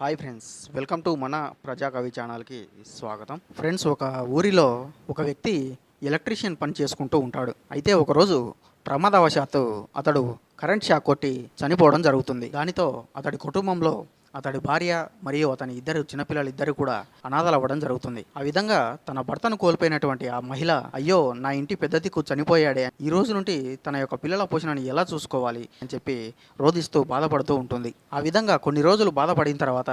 Hi friends welcome to మన ప్రజాకవి ఛానల్కి స్వాగతం. ఫ్రెండ్స్ ఒక ఊరిలో ఒక వ్యక్తి ఎలక్ట్రీషియన్ పని చేసుకుంటూ ఉంటాడు. అయితే ఒకరోజు ప్రమాదవశాత్తు అతడు కరెంట్ షాక్ కొట్టి చనిపోవడం జరుగుతుంది. దానితో అతడి కుటుంబంలో అతడి భార్య మరియు అతని ఇద్దరు చిన్నపిల్లలు ఇద్దరు కూడా అనాథలు అవ్వడం జరుగుతుంది. ఆ విధంగా తన భర్తను కోల్పోయినటువంటి ఆ మహిళ అయ్యో నా ఇంటి పెద్ద దిక్కు చనిపోయాడే. ఈ రోజు నుండి తన యొక్క పిల్లల పోషణని ఎలా చూసుకోవాలి? అని చెప్పి రోధిస్తూ బాధపడుతూ ఉంటుంది. ఆ విధంగా కొన్ని రోజులు బాధపడిన తర్వాత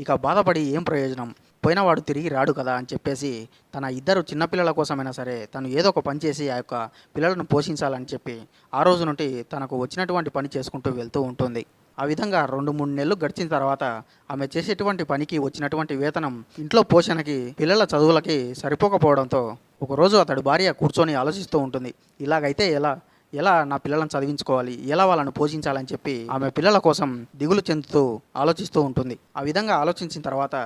ఇక బాధపడి ఏం ప్రయోజనం? పోయినవాడు తిరిగి రాడు కదా అని చెప్పేసి తన ఇద్దరు చిన్నపిల్లల కోసమైనా సరే తను ఏదో ఒక పని చేసి ఆ యొక్క పిల్లలను పోషించాలని చెప్పి ఆ రోజు నుండి తనకు వచ్చినటువంటి పని చేసుకుంటూ వెళ్తూ ఉంటుంది. ఆ విధంగా రెండు మూడు నెలలు గడిచిన తర్వాత ఆమె చేసేటువంటి పనికి వచ్చినటువంటి వేతనం ఇంట్లో పోషణకి పిల్లల చదువులకి సరిపోకపోవడంతో ఒకరోజు అతడి భార్య కూర్చొని ఆలోచిస్తూ ఉంటుంది. ఇలాగైతే ఎలా ఎలా నా పిల్లలను చదివించుకోవాలి ఎలా వాళ్ళను పోషించాలని చెప్పి ఆమె పిల్లల కోసం దిగులు చెందుతూ ఆలోచిస్తూ ఉంటుంది. ఆ విధంగా ఆలోచించిన తర్వాత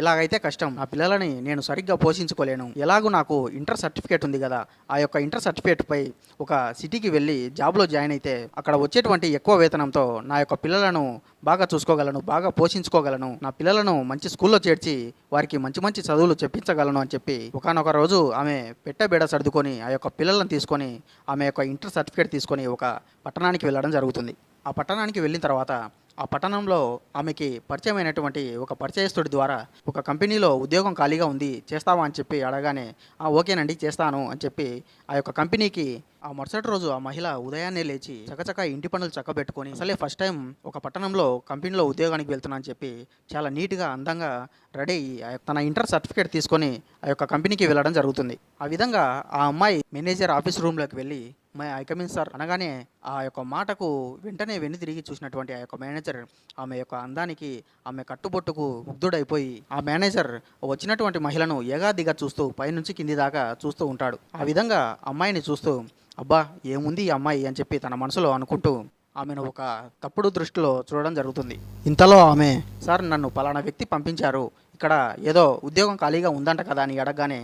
ఇలాగైతే కష్టం. నా పిల్లలని నేను సరిగ్గా పోషించుకోలేను. ఎలాగూ నాకు ఇంటర్ సర్టిఫికేట్ ఉంది కదా ఆ యొక్క ఇంటర్ సర్టిఫికేట్ పై ఒక సిటీకి వెళ్ళి జాబ్లో జాయిన్ అయితే అక్కడ వచ్చేటువంటి ఎక్కువ వేతనంతో నా యొక్క పిల్లలను బాగా చూసుకోగలను బాగా పోషించుకోగలను నా పిల్లలను మంచి స్కూల్లో చేర్చి వారికి మంచి మంచి చదువులు చెప్పించగలను అని చెప్పి ఒకనొక రోజు ఆమె పెట్టబేడ సర్దుకొని ఆ యొక్క పిల్లలను తీసుకొని ఆమె యొక్క ఇంటర్ సర్టిఫికేట్ తీసుకొని ఒక పట్టణానికి వెళ్ళడం జరుగుతుంది. ఆ పట్టణానికి వెళ్ళిన తర్వాత ఆ పట్టణంలో ఆమెకి పరిచయమైనటువంటి ఒక పరిచయస్తుడి ద్వారా ఒక కంపెనీలో ఉద్యోగం ఖాళీగా ఉంది చేస్తావా అని చెప్పి అడగానే "ఆ, ఓకేనండి చేస్తాను అని చెప్పి ఆ యొక్క కంపెనీకి ఆ మరుసటి రోజు ఆ మహిళ ఉదయాన్నే లేచి చకచక ఇంటి పనులు చక్కబెట్టుకొని అసలే ఫస్ట్ టైం ఒక పట్టణంలో కంపెనీలో ఉద్యోగానికి వెళ్తున్నా అని చెప్పి చాలా నీట్గా అందంగా రెడీ అయ్యి ఆ యొక్క- తన ఇంటర్ సర్టిఫికేట్ తీసుకొని ఆ యొక్క కంపెనీకి వెళ్ళడం జరుగుతుంది. ఆ విధంగా ఆ అమ్మాయి మేనేజర్ ఆఫీస్ రూమ్లోకి వెళ్ళి మై ఐకమిన్ సార్ అనగానే ఆ యొక్క మాటకు వెంటనే వెన్ను తిరిగి చూసినటువంటి ఆ యొక్క మేనేజర్ ఆమె యొక్క అందానికి ఆమె కట్టుబొట్టుకు ముగ్ధుడైపోయి ఆ మేనేజర్ వచ్చినటువంటి మహిళను ఏగాదిగా చూస్తూ పైనుంచి కింది దాకా చూస్తూ ఉంటాడు. ఆ విధంగా అమ్మాయిని చూస్తూ అబ్బా ఏముంది ఈ అమ్మాయి అని చెప్పి తన మనసులో అనుకుంటూ ఆమెను ఒక తప్పుడు దృష్టిలో చూడడం జరుగుతుంది. ఇంతలో ఆమె సార్ నన్ను పలానా వ్యక్తి పంపించారు. ఇక్కడ ఏదో ఉద్యోగం ఖాళీగా ఉందంట కదా అని అడగగానే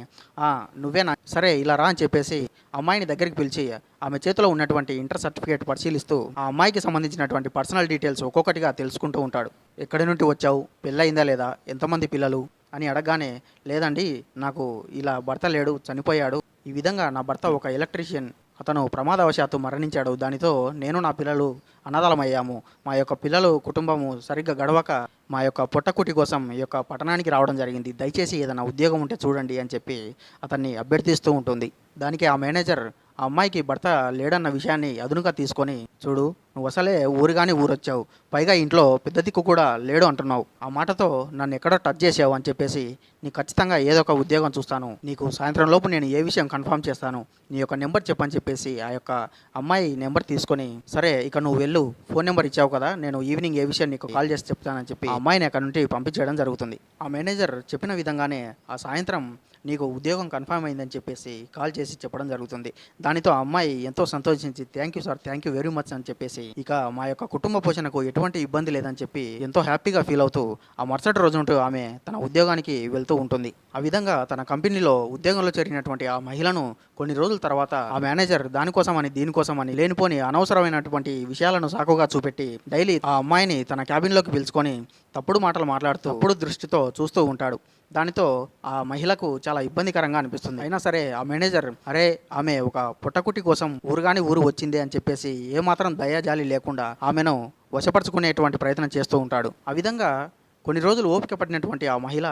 నువ్వేనా సరే ఇలా రా అని చెప్పేసి అమ్మాయిని దగ్గరికి పిలిచి ఆమె చేతిలో ఉన్నటువంటి ఇంటర్ సర్టిఫికేట్ పరిశీలిస్తూ ఆ అమ్మాయికి సంబంధించినటువంటి పర్సనల్ డీటెయిల్స్ ఒక్కొక్కటిగా తెలుసుకుంటూ ఉంటాడు. ఎక్కడి నుండి వచ్చావు? పెళ్ళయిందా లేదా? ఎంతమంది పిల్లలు? అని అడగగానే లేదండి నాకు ఇలా భర్త లేడు చనిపోయాడు. ఈ విధంగా నా భర్త ఒక ఎలక్ట్రీషియన్. అతను ప్రమాదవశాత్తు మరణించాడు. దానితో నేను నా పిల్లలు అనాథలమయ్యాము. మా యొక్క పిల్లలు కుటుంబము సరిగ్గా గడవక మా యొక్క పొట్టకుటి కోసం ఈ యొక్క పట్టణానికి రావడం జరిగింది. దయచేసి ఏదైనా ఉద్యోగం ఉంటే చూడండి అని చెప్పి అతన్ని అభ్యర్థిస్తూ ఉంటుంది. దానికి ఆ మేనేజర్ ఆ అమ్మాయికి భర్త లేడన్న విషయాన్ని అదునుగా తీసుకొని చూడు నువ్వు అసలే ఊరుగాని ఊరొచ్చావు. పైగా ఇంట్లో పెద్ద దిక్కు కూడా లేడు అంటున్నావు. ఆ మాటతో నన్ను ఎక్కడో టచ్ చేసావు అని చెప్పేసి నీకు ఖచ్చితంగా ఏదో ఒక ఉద్యోగం చూస్తాను. నీకు సాయంత్రం లోపు నేను ఏ విషయం కన్ఫర్మ్ చేస్తాను? నీ యొక్క నెంబర్ చెప్పని చెప్పేసి ఆ యొక్క అమ్మాయి నెంబర్ తీసుకొని సరే ఇక నువ్వు వెళ్ళు. ఫోన్ నెంబర్ ఇచ్చావు కదా నేను ఈవినింగ్ ఏ విషయం నీకు కాల్ చేసి చెప్తానని చెప్పి ఆ అమ్మాయిని అక్కడ నుండి పంపించేయడం జరుగుతుంది. ఆ మేనేజర్ చెప్పిన విధంగానే ఆ సాయంత్రం నీకు ఉద్యోగం కన్ఫర్మ్ అయిందని చెప్పేసి కాల్ చేసి చెప్పడం జరుగుతుంది. దానితో ఆ అమ్మాయి ఎంతో సంతోషించి thank you sir thank you very much అని చెప్పేసి ఇక మా యొక్క కుటుంబ పోషణకు ఎటువంటి ఇబ్బంది లేదని చెప్పి ఎంతో హ్యాపీగా ఫీల్ అవుతూ ఆ మరుసటి రోజుంటూ ఆమె తన ఉద్యోగానికి వెళ్తూ ఉంటుంది. ఆ విధంగా తన కంపెనీలో ఉద్యోగంలో చేరినటువంటి ఆ మహిళను కొన్ని రోజుల తర్వాత ఆ మేనేజర్ దానికోసమని దీనికోసమని లేనిపోని అనవసరమైనటువంటి విషయాలను సాకుగా చూపెట్టి డైలీ ఆ అమ్మాయిని తన క్యాబిన్లోకి పిలుచుకొని తప్పుడు మాటలు మాట్లాడుతూ తప్పుడు దృష్టితో చూస్తూ ఉంటాడు. దానితో ఆ మహిళకు చాలా ఇబ్బందికరంగా అనిపిస్తుంది. అయినా సరే ఆ మేనేజర్ అరే ఆమె ఒక పుట్టకుటి కోసం ఊరుగాని ఊరు వచ్చింది అని చెప్పేసి ఏమాత్రం దయాజాలి లేకుండా ఆమెను వశపరుచుకునేటువంటి ప్రయత్నం చేస్తూ ఉంటాడు. ఆ విధంగా కొన్ని రోజులు ఓపిక పడినటువంటి ఆ మహిళ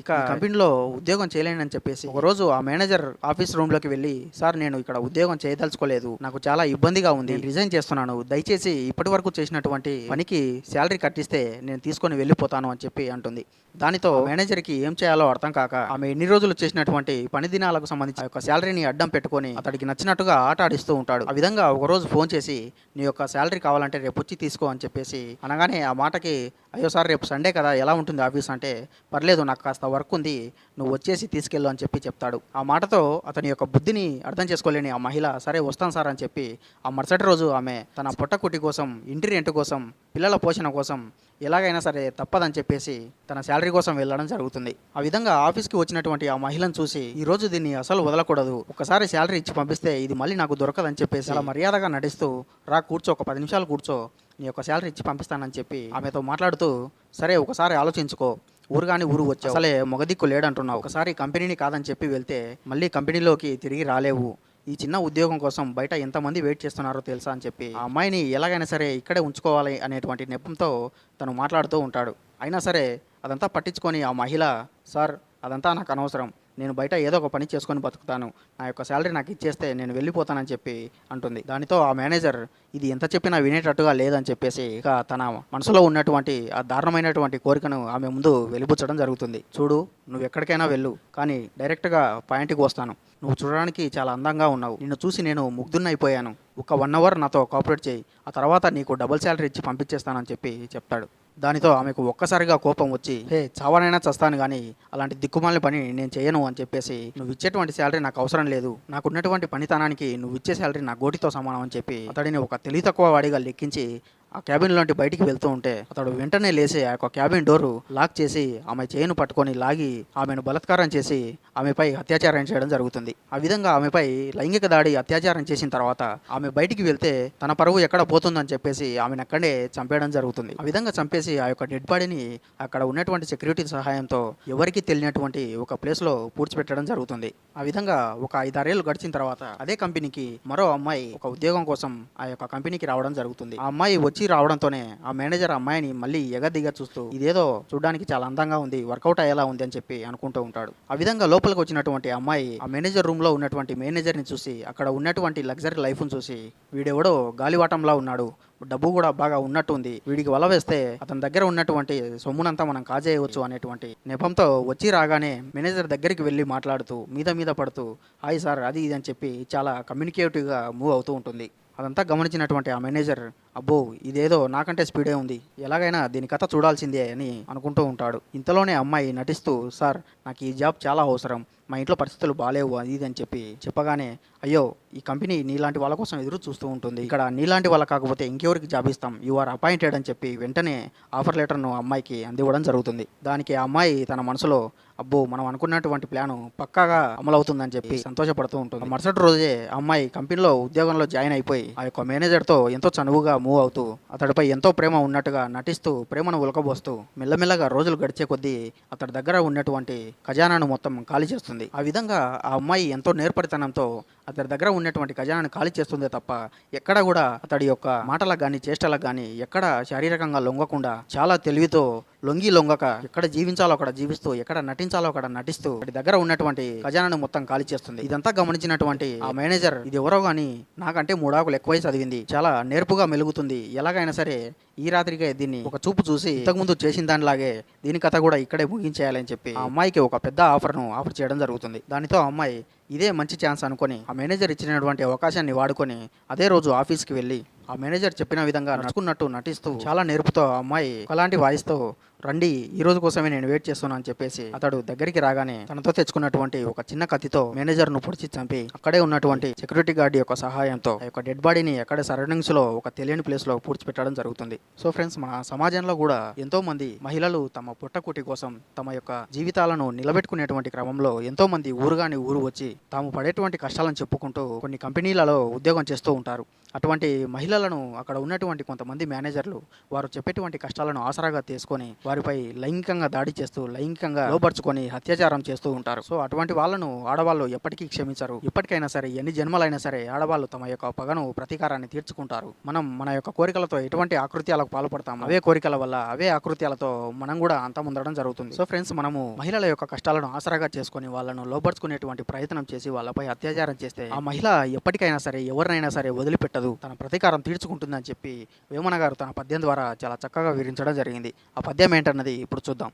ఇక కంపెనీలో ఉద్యోగం చేయలేనని చెప్పేసి ఒక రోజు ఆ మేనేజర్ ఆఫీస్ రూమ్లోకి వెళ్ళి సార్ నేను ఇక్కడ ఉద్యోగం చేయదలుచుకోలేదు. నాకు చాలా ఇబ్బందిగా ఉంది. రిజైన్ చేస్తున్నాను. దయచేసి ఇప్పటి వరకు చేసినటువంటి పనికి శాలరీ కట్టిస్తే నేను తీసుకొని వెళ్ళిపోతాను అని చెప్పి అంటుంది. దానితో మేనేజర్కి ఏం చేయాలో అర్థం కాక ఆమె ఎన్ని రోజులు చేసినటువంటి పని దినాలకు సంబంధించి ఆ యొక్క శాలరీని అడ్డం పెట్టుకొని అతడికి నచ్చినట్టుగా ఆట ఆడిస్తూ ఉంటాడు. ఆ విధంగా ఒకరోజు ఫోన్ చేసి నీ యొక్క శాలరీ కావాలంటే రేపు వచ్చి తీసుకో అని చెప్పేసి అనగానే ఆ మాటకి అయ్యో సార్ రేపు సండే కదా ఎలా ఉంటుంది ఆఫీస్ అంటే పర్లేదు నాకు కాస్త వర్క్ ఉంది నువ్వు వచ్చేసి తీసుకెళ్ళు అని చెప్పి చెప్తాడు. ఆ మాటతో అతని యొక్క బుద్ధిని అర్థం చేసుకోలేని ఆ మహిళ సరే వస్తాను సార్ అని చెప్పి ఆ మరుసటి రోజు ఆమె తన పొట్టకుటి కోసం ఇంటి రెంట్ కోసం పిల్లల పోషణ కోసం ఎలాగైనా సరే తప్పదని చెప్పేసి తన శాలరీ కోసం వెళ్ళడం జరుగుతుంది. ఆ విధంగా ఆఫీస్కి వచ్చినటువంటి ఆ మహిళను చూసి ఈ రోజు దీన్ని అసలు వదలకూడదు ఒకసారి శాలరీ ఇచ్చి పంపిస్తే ఇది మళ్ళీ నాకు దొరకదని చెప్పేసి అలా మర్యాదగా నటిస్తూ రా కూర్చో ఒక పది నిమిషాలు కూర్చో నీ యొక్క శాలరీ ఇచ్చి పంపిస్తానని చెప్పి ఆమెతో మాట్లాడుతూ సరే ఒకసారి ఆలోచించుకో. ఊరు కానీ ఊరు వచ్చావు. అసలే మొగదిక్కు లేడంటున్నావు. ఒకసారి కంపెనీని కాదని చెప్పి వెళ్తే మళ్ళీ కంపెనీలోకి తిరిగి రాలేవు. ఈ చిన్న ఉద్యోగం కోసం బయట ఎంతమంది వెయిట్ చేస్తున్నారో తెలుసా? అని చెప్పి ఆ అమ్మాయిని ఎలాగైనా సరే ఇక్కడే ఉంచుకోవాలి అనేటువంటి నెపంతో తను మాట్లాడుతూ ఉంటాడు. అయినా సరే అదంతా పట్టించుకొని ఆ మహిళ సార్ అదంతా నాకు అనవసరం. నేను బయట ఏదో ఒక పని చేసుకొని బతుకుతాను. నా యొక్క శాలరీ నాకు ఇచ్చేస్తే నేను వెళ్ళిపోతానని చెప్పి అంటుంది. దానితో ఆ మేనేజర్ ఇది ఎంత చెప్పినా వినేటట్టుగా లేదని చెప్పేసి ఇక తన మనసులో ఉన్నటువంటి ఆ దారుణమైనటువంటి కోరికను ఆమె ముందు వెలిబుచ్చడం జరుగుతుంది. చూడు నువ్వు ఎక్కడికైనా వెళ్ళు కానీ డైరెక్ట్గా పాయింట్కి వస్తాను. నువ్వు చూడడానికి చాలా అందంగా ఉన్నావు. నిన్ను చూసి నేను ముగ్ధున్నైపోయాను ఒక వన్ అవర్ నాతో కోఆపరేట్ చేయి. ఆ తర్వాత నీకు డబుల్ శాలరీ ఇచ్చి పంపించేస్తానని చెప్పి చెప్తాడు. దానితో ఆమెకు ఒక్కసారిగా కోపం వచ్చి హే చావనైనా చస్తాను కానీ అలాంటి దిక్కుమాలిన పని నేను చేయను అని చెప్పేసి నువ్వు ఇచ్చేటువంటి శాలరీ నాకు అవసరం లేదు. నాకున్నటువంటి పనితనానికి నువ్వు ఇచ్చే శాలరీ నా గోటితో సమానం అని చెప్పి అతడిని ఒక తెలివి తక్కువ వాడిగా లెక్కించి ఆ క్యాబిన్ లోంటి బయటికి వెళ్తూ ఉంటే అతడు వెంటనే లేచి ఆ యొక్క క్యాబిన్ డోరు లాక్ చేసి ఆమె చేయిను పట్టుకొని లాగి ఆమెను బలాత్కారం చేసి ఆమెపై అత్యాచారం చేయడం జరుగుతుంది. ఆ విధంగా ఆమెపై లైంగిక దాడి అత్యాచారం చేసిన తర్వాత ఆమె బయటికి వెళ్తే తన పరువు ఎక్కడ పోతుందని చెప్పేసి ఆమెను అక్కడే చంపేయడం జరుగుతుంది. ఆ విధంగా చంపేసి ఆ యొక్క డెడ్ బాడీని అక్కడ ఉన్నటువంటి సెక్యూరిటీ సహాయంతో ఎవరికి తెలియనటువంటి ఒక ప్లేస్లో పూడ్చిపెట్టడం జరుగుతుంది. ఆ విధంగా ఒక ఐదారేళ్ళు గడిచిన తర్వాత అదే కంపెనీకి మరో అమ్మాయి ఒక ఉద్యోగం కోసం ఆ యొక్క కంపెనీకి రావడం జరుగుతుంది. ఆ అమ్మాయి వచ్చి రావడంతోనే ఆ మేనేజర్ అమ్మాయిని మళ్ళీ ఎగదిగా చూస్తూ ఇదేదో చూడడానికి చాలా అందంగా ఉంది వర్కౌట్ అయ్యేలా ఉంది అని చెప్పి అనుకుంటూ ఉంటాడు. ఆ విధంగా లోపలికి వచ్చినటువంటి అమ్మాయి ఆ మేనేజర్ రూమ్లో ఉన్నటువంటి మేనేజర్ని చూసి అక్కడ ఉన్నటువంటి లగ్జరీ లైఫ్ను చూసి వీడెవడో గాలివాటంలా ఉన్నాడు డబ్బు కూడా బాగా ఉన్నట్టుంది వీడికి వల వేస్తే అతని దగ్గర ఉన్నటువంటి సొమ్మునంతా మనం కాజేయవచ్చు అనేటువంటి నెపంతో వచ్చి రాగానే మేనేజర్ దగ్గరికి వెళ్ళి మాట్లాడుతూ మీద మీద పడుతూ హాయ్ సార్ అది ఇది అని చెప్పి చాలా కమ్యూనికేటివ్గా మూవ్ అవుతూ ఉంటుంది. అదంతా గమనించినటువంటి ఆ మేనేజర్ అబ్బో ఇదేదో నాకంటే స్పీడే ఉంది. ఎలాగైనా దీని కథ చూడాల్సిందే అని అనుకుంటూ ఉంటాడు. ఇంతలోనే అమ్మాయి నటిస్తూ సార్ నాకు ఈ జాబ్ చాలా అవసరం. మా ఇంట్లో పరిస్థితులు బాగాలేవు అది ఇది అని చెప్పి చెప్పగానే అయ్యో ఈ కంపెనీ నీలాంటి వాళ్ళ కోసం ఎదురు చూస్తూ ఉంటుంది. ఇక్కడ నీలాంటి వాళ్ళ కాకపోతే ఇంకెవరికి జాబ్ ఇస్తాం? యు ఆర్ అపాయింటెడ్ అని చెప్పి వెంటనే ఆఫర్ లెటర్ను అమ్మాయికి అందివ్వడం జరుగుతుంది. దానికి ఆ అమ్మాయి తన మనసులో అబ్బో మనం అనుకున్నటువంటి ప్లాన్ పక్కాగా అమలవుతుందని చెప్పి సంతోషపడుతూ ఉంటుంది. మరుసటి రోజే అమ్మాయి కంపెనీలో ఉద్యోగంలో జాయిన్ అయిపోయి ఆ యొక్క మేనేజర్తో ఎంతో చనువుగా మూవ్ అవుతూ అతడిపై ఎంతో ప్రేమ ఉన్నట్టుగా నటిస్తూ ప్రేమను ఉలకబోస్తూ మెల్లమెల్లగా రోజులు గడిచే కొద్దీ అతడి దగ్గర ఉన్నటువంటి ఖజానాను మొత్తం ఖాళీ చేస్తుంది. ఆ విధంగా ఆ అమ్మాయి ఎంతో నేర్పడితనంతో అతడి దగ్గర ఉన్నటువంటి ఖజానాను ఖాళీ చేస్తుందే తప్ప ఎక్కడ కూడా అతడి యొక్క మాటలకు కానీ చేష్టలకు కానీ ఎక్కడ శారీరకంగా లొంగకుండా చాలా తెలివితో లొంగి లొంగక ఎక్కడ జీవించాలో అక్కడ జీవిస్తూ ఎక్కడ నటించాలో అక్కడ నటిస్తూ వాటి దగ్గర ఉన్నటువంటి ఖజానాను మొత్తం ఖాళీ చేస్తుంది. ఇదంతా గమనించినటువంటి ఆ మేనేజర్ ఇది ఎవరో గాని నాకంటే మూడాకులు ఎక్కువై చదివింది. చాలా నేర్పుగా మెలుగుతుంది. ఎలాగైనా సరే ఈ రాత్రికే దీన్ని ఒక చూపు చూసి ఇంతకుముందు చేసిన దానిలాగే దీని కథ కూడా ఇక్కడే ముగించేయాలని చెప్పి ఆ అమ్మాయికి ఒక పెద్ద ఆఫర్ను ఆఫర్ చేయడం జరుగుతుంది. దానితో ఆ అమ్మాయి ఇదే మంచి ఛాన్స్ అనుకొని ఆ మేనేజర్ ఇచ్చినటువంటి అవకాశాన్ని వాడుకొని అదే రోజు ఆఫీస్కి వెళ్ళి ఆ మేనేజర్ చెప్పిన విధంగా నడుచుకున్నట్టు నటిస్తూ చాలా నేర్పుతో ఆ అమ్మాయి అలాంటి వాయిస్తో రండి ఈ రోజు కోసమే నేను వెయిట్ చేస్తున్నా అని చెప్పేసి అతడు దగ్గరికి రాగానే తనతో తెచ్చుకున్నటువంటి ఒక చిన్న కత్తితో మేనేజర్ను పొడిచి చంపి అక్కడే ఉన్నటువంటి సెక్యూరిటీ గార్డ్ యొక్క సహాయంతో ఆ యొక్క డెడ్ బాడీని ఎక్కడ సరౌండింగ్స్లో ఒక తెలియని ప్లేస్లో పూడ్చిపెట్టడం జరుగుతుంది. సో ఫ్రెండ్స్ మన సమాజంలో కూడా ఎంతో మంది మహిళలు తమ పుట్టకుటి కోసం తమ యొక్క జీవితాలను నిలబెట్టుకునేటువంటి క్రమంలో ఎంతో మంది ఊరుగాని ఊరు వచ్చి తాము పడేటువంటి కష్టాలను చెప్పుకుంటూ కొన్ని కంపెనీలలో ఉద్యోగం చేస్తూ ఉంటారు. అటువంటి మహిళ మహిళలను అక్కడ ఉన్నటువంటి కొంతమంది మేనేజర్లు వారు చెప్పేటువంటి కష్టాలను ఆసరాగా తీసుకొని వారిపై లైంగికంగా దాడి చేస్తూ లైంగికంగా లోపరుచుకొని అత్యాచారం చేస్తూ ఉంటారు. సో అటువంటి వాళ్ళను ఆడవాళ్ళు ఎప్పటికీ క్షమించరు. ఇప్పటికైనా సరే ఎన్ని జన్మలైనా సరే ఆడవాళ్ళు తమ యొక్క పగను ప్రతీకారాన్ని తీర్చుకుంటారు. మనం మన యొక్క కోరికలతో ఎటువంటి ఆకృత్యాలకు పాల్పడతాం అవే కోరికల వల్ల అవే ఆకృత్యాలతో మనం కూడా అంతముందడం జరుగుతుంది. సో ఫ్రెండ్స్ మనము మహిళల యొక్క కష్టాలను ఆసరాగా చేసుకొని వాళ్ళను లోపరుచుకునేటువంటి ప్రయత్నం చేసి వాళ్ళపై అత్యాచారం చేస్తే ఆ మహిళ ఎప్పటికైనా సరే ఎవరినైనా సరే వదిలిపెట్టదు. తన ప్రతీకారం తీర్చుకుంటుందని చెప్పి వేమన గారు తన పద్యం ద్వారా చాలా చక్కగా వివరించడం జరిగింది. ఆ పద్యం ఏంటన్నది ఇప్పుడు చూద్దాం.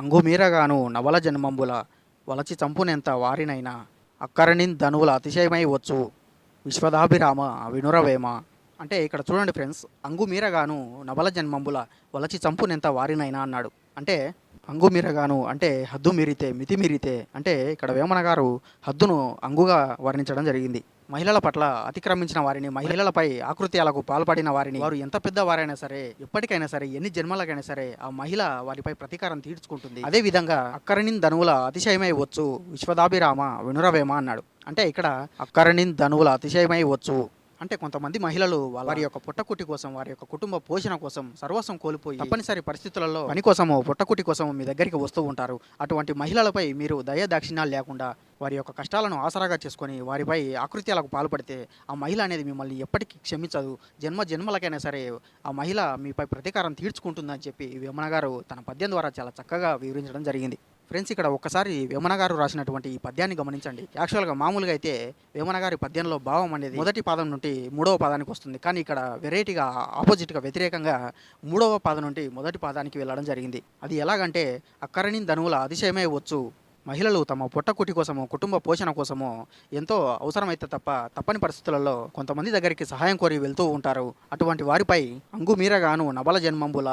అంగుమీరగాను నవల జన్మంబుల వలచి చంపునెంత వారినైనా అక్కరని ధనువుల అతిశయమై వచ్చు విశ్వదాభిరామ వినురవేమ అంటే ఇక్కడ చూడండి ఫ్రెండ్స్ అంగుమీరగాను నవల జన్మంబుల వలచి చంపునెంత వారినైనా అన్నాడు. అంటే అంగుమీరగాను అంటే హద్దు మీరితే మితి మీరితే అంటే ఇక్కడ వేమన గారు హద్దును అంగుగా వర్ణించడం జరిగింది. మహిళల పట్ల అతిక్రమించిన వారిని మహిళలపై ఆకృత్యాలకు పాల్పడిన వారిని వారు ఎంత పెద్ద వారైనా సరే ఎప్పటికైనా సరే ఎన్ని జన్మలకైనా సరే ఆ మహిళ వారిపై ప్రతీకారం తీర్చుకుంటుంది. అదే విధంగా అక్కరనిన్ ధనువుల అతిశయమై వచ్చు విశ్వదాభిరామ వినురవేమ అన్నాడు. అంటే ఇక్కడ అక్కరనిన్ ధనువుల అతిశయమై వచ్చు. అంటే కొంతమంది మహిళలు వారి యొక్క పుట్టకుట్టి కోసం వారి యొక్క కుటుంబ పోషణ కోసం సర్వస్వం కోల్పోయి తప్పనిసరి పరిస్థితులలో పని కోసమో పుట్టకుట్టి కోసమో మీ దగ్గరికి వస్తూ ఉంటారు. అటువంటి మహిళలపై మీరు దయ దాక్షిణ్యాలు లేకుండా వారి యొక్క కష్టాలను ఆసరాగా చేసుకొని వారిపై ఆకృత్యాలకు పాల్పడితే ఆ మహిళ అనేది మిమ్మల్ని ఎప్పటికీ క్షమించదు. జన్మ జన్మలకైనా సరే ఆ మహిళ మీపై ప్రతీకారం తీర్చుకుంటుందని చెప్పి వేమన గారు తన పద్యం ద్వారా చాలా చక్కగా వివరించడం జరిగింది. ఫ్రెండ్స్ ఇక్కడ ఒక్కసారి వేమన గారు రాసినటువంటి ఈ పద్యాన్ని గమనించండి. యాక్చువల్గా మామూలుగా అయితే వేమన గారి పద్యంలో భావం అనేది మొదటి పాదం నుండి మూడవ పాదానికి వస్తుంది. కానీ ఇక్కడ వెరైటీగా ఆపోజిట్గా వ్యతిరేకంగా మూడవ పాదం నుండి మొదటి పాదానికి వెళ్ళడం జరిగింది. అది ఎలాగంటే అక్కరని ధనువుల అతిశయమే వచ్చు. మహిళలు తమ పొట్టకుటి కోసమో కుటుంబ పోషణ కోసమో ఎంతో అవసరమైతే తప్ప తప్పని పరిస్థితులలో కొంతమంది దగ్గరికి సహాయం కోరి వెళ్తూ ఉంటారు. అటువంటి వారిపై అంగుమీరగాను నబల జన్మంబుల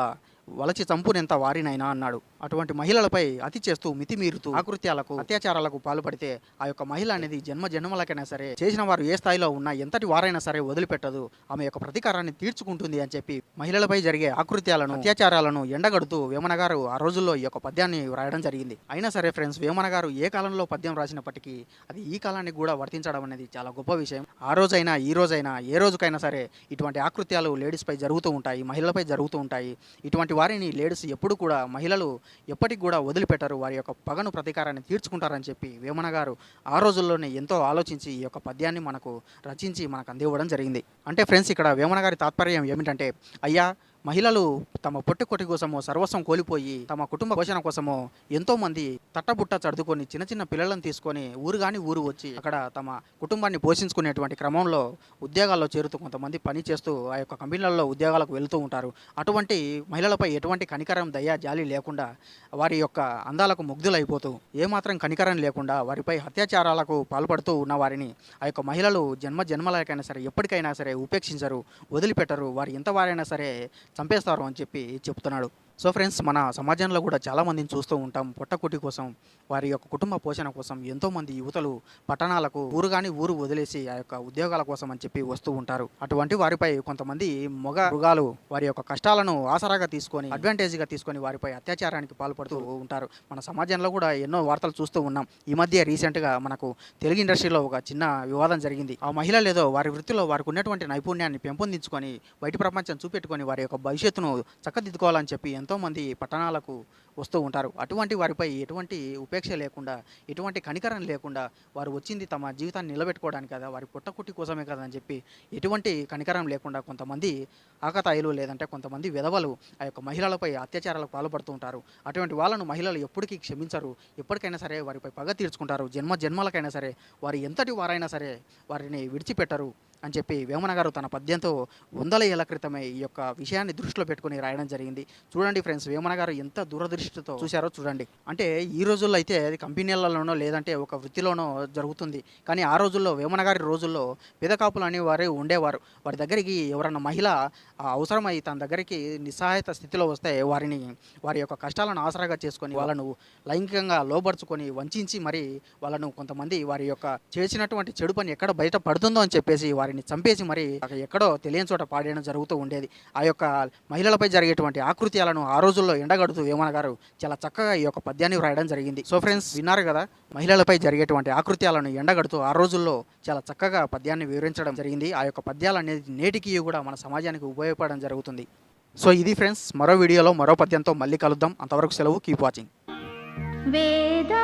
వలచి చంపునెంత వారినైనా అన్నాడు. అటువంటి మహిళలపై అతి చేస్తూ మితిమీరుతూ ఆకృత్యాలకు అత్యాచారాలకు పాల్పడితే ఆ యొక్క మహిళ అనేది జన్మ జన్మలకైనా సరే చేసిన వారు ఏ స్థాయిలో ఉన్నా ఎంతటి వారైనా సరే వదిలిపెట్టదు. ఆమె యొక్క ప్రతీకారాన్ని తీర్చుకుంటుంది అని చెప్పి మహిళలపై జరిగే ఆకృత్యాలను అత్యాచారాలను ఎండగడుతూ వేమన గారు ఆ రోజుల్లో ఈ యొక్క పద్యాన్ని రాయడం జరిగింది. అయినా సరే ఫ్రెండ్స్ వేమన గారు ఏ కాలంలో పద్యం రాసినప్పటికీ అది ఈ కాలానికి కూడా వర్తించడం అనేది చాలా గొప్ప విషయం. ఆ రోజైనా ఈ రోజైనా ఏ రోజుకైనా సరే ఇటువంటి ఆకృత్యాలు లేడీస్పై జరుగుతూ ఉంటాయి మహిళలపై జరుగుతూ ఉంటాయి. ఇటువంటి వారిని లేడీస్ ఎప్పుడు కూడా మహిళలు ఎప్పటికి కూడా వదిలిపెట్టారు. వారి యొక్క పగను ప్రతీకారాన్ని తీర్చుకుంటారని చెప్పి వేమన గారు ఆ రోజుల్లోనే ఎంతో ఆలోచించి ఈ యొక్క పద్యాన్ని మనకు రచించి మనకు అందివ్వడం జరిగింది. అంటే ఫ్రెండ్స్ ఇక్కడ వేమన గారి తాత్పర్యం ఏమిటంటే అయ్యా మహిళలు తమ పొట్టుకొట్టి కోసమో సర్వస్వం కోల్పోయి తమ కుటుంబ పోషణ కోసమో ఎంతో మంది తట్టబుట్ట చదువుకొని చిన్న చిన్న పిల్లలను తీసుకొని ఊరు గాని ఊరు వచ్చి అక్కడ తమ కుటుంబాన్ని పోషించుకునేటువంటి క్రమంలో ఉద్యోగాల్లో చేరుతూ కొంతమంది పని చేస్తూ ఆ యొక్క కంపెనీలలో ఉద్యోగాలకు వెళుతూ ఉంటారు. అటువంటి మహిళలపై ఎటువంటి కనికరం దయ జాలి లేకుండా వారి యొక్క అందాలకు ముగ్ధులైపోతూ ఏమాత్రం కనికరం లేకుండా వారిపై అత్యాచారాలకు పాల్పడుతూ ఉన్న వారిని ఆ యొక్క మహిళలు జన్మ జన్మలకైనా సరే ఎప్పటికైనా సరే ఉపేక్షించరు వదిలిపెట్టరు. వారు ఎంత వారైనా సరే చంపేస్తారు అని చెప్పి చెప్తున్నాడు. సో ఫ్రెండ్స్ మన సమాజంలో కూడా చాలామందిని చూస్తూ ఉంటాం. పొట్టకుటి కోసం వారి యొక్క కుటుంబ పోషణ కోసం ఎంతోమంది యువతలు పట్టణాలకు ఊరు కానీ ఊరు వదిలేసి ఆ యొక్క ఉద్యోగాల కోసం అని చెప్పి వస్తూ ఉంటారు. అటువంటి వారిపై కొంతమంది మొగ మృగాలు వారి యొక్క కష్టాలను ఆసరాగా తీసుకొని అడ్వాంటేజ్గా తీసుకొని వారిపై అత్యాచారానికి పాల్పడుతూ ఉంటారు. మన సమాజంలో కూడా ఎన్నో వార్తలు చూస్తూ ఉన్నాం. ఈ మధ్య రీసెంట్గా మనకు తెలుగు ఇండస్ట్రీలో ఒక చిన్న వివాదం జరిగింది. ఆ మహిళలు ఏదో వారి వృత్తిలో వారికి ఉన్నటువంటి నైపుణ్యాన్ని పెంపొందించుకొని బయట ప్రపంచం చూపెట్టుకొని వారి యొక్క భవిష్యత్తును చక్కదిద్దుకోవాలని చెప్పి ఎంతోమంది పట్టణాలకు వస్తూ ఉంటారు. అటువంటి వారిపై ఎటువంటి ఉపేక్ష లేకుండా ఎటువంటి కనికరం లేకుండా వారు వచ్చింది తమ జీవితాన్ని నిలబెట్టుకోవడానికి కదా వారి పుట్టకుట్టి కోసమే కదా అని చెప్పి ఎటువంటి కనికరం లేకుండా కొంతమంది ఆకతాయిలు లేదంటే కొంతమంది విధవలు ఆ యొక్క మహిళలపై అత్యాచారాలకు పాల్పడుతూ ఉంటారు. అటువంటి వాళ్ళను మహిళలు ఎప్పటికీ క్షమించరు. ఎప్పటికైనా సరే వారిపై పగ తీర్చుకుంటారు. జన్మ జన్మలకైనా సరే వారు ఎంతటి వారైనా సరే వారిని విడిచిపెట్టరు. అని చెప్పి వేమన గారు తన పద్యంతో వందల ఏళ్ళ క్రితమే ఈ యొక్క విషయాన్ని దృష్టిలో పెట్టుకుని రాయడం జరిగింది. చూడండి ఫ్రెండ్స్ వేమన గారు ఎంత దూరదృష్టితో చూశారో చూడండి. అంటే ఈ రోజుల్లో అయితే అది కంపెనీలలోనో లేదంటే ఒక వృత్తిలోనో జరుగుతుంది. కానీ ఆ రోజుల్లో వేమన గారి రోజుల్లో పెదకాపులు అనేవారు ఉండేవారు. వారి దగ్గరికి ఎవరన్నా మహిళ అవసరమై తన దగ్గరికి నిస్సహాయత స్థితిలో వస్తే వారిని వారి యొక్క కష్టాలను ఆసరాగా చేసుకొని వాళ్ళను లైంగికంగా లోబరుచుకొని వంచి మరి వాళ్ళను కొంతమంది వారి యొక్క చేసినటువంటి చెడు పని ఎక్కడ బయట పడుతుందో అని చెప్పేసి వారి వారిని చంపేసి మరి ఎక్కడో తెలియని చోట పాడేయడం జరుగుతూ ఉండేది. ఆ యొక్క మహిళలపై జరిగేటువంటి ఆకృత్యాలను ఆ రోజుల్లో ఎండగడుతూ వేమన గారు చాలా చక్కగా ఈ యొక్క పద్యాన్ని వ్రాయడం జరిగింది. సో ఫ్రెండ్స్ విన్నారు కదా? మహిళలపై జరిగేటువంటి ఆకృత్యాలను ఎండగడుతూ ఆ రోజుల్లో చాలా చక్కగా పద్యాన్ని వివరించడం జరిగింది. ఆ యొక్క పద్యాలు అనేది నేటికి కూడా మన సమాజానికి ఉపయోగపడడం జరుగుతుంది. సో ఇది ఫ్రెండ్స్ మరో వీడియోలో మరో పద్యంతో మళ్ళీ కలుద్దాం. అంతవరకు సెలవు కీప్ వాచింగ్ వేదా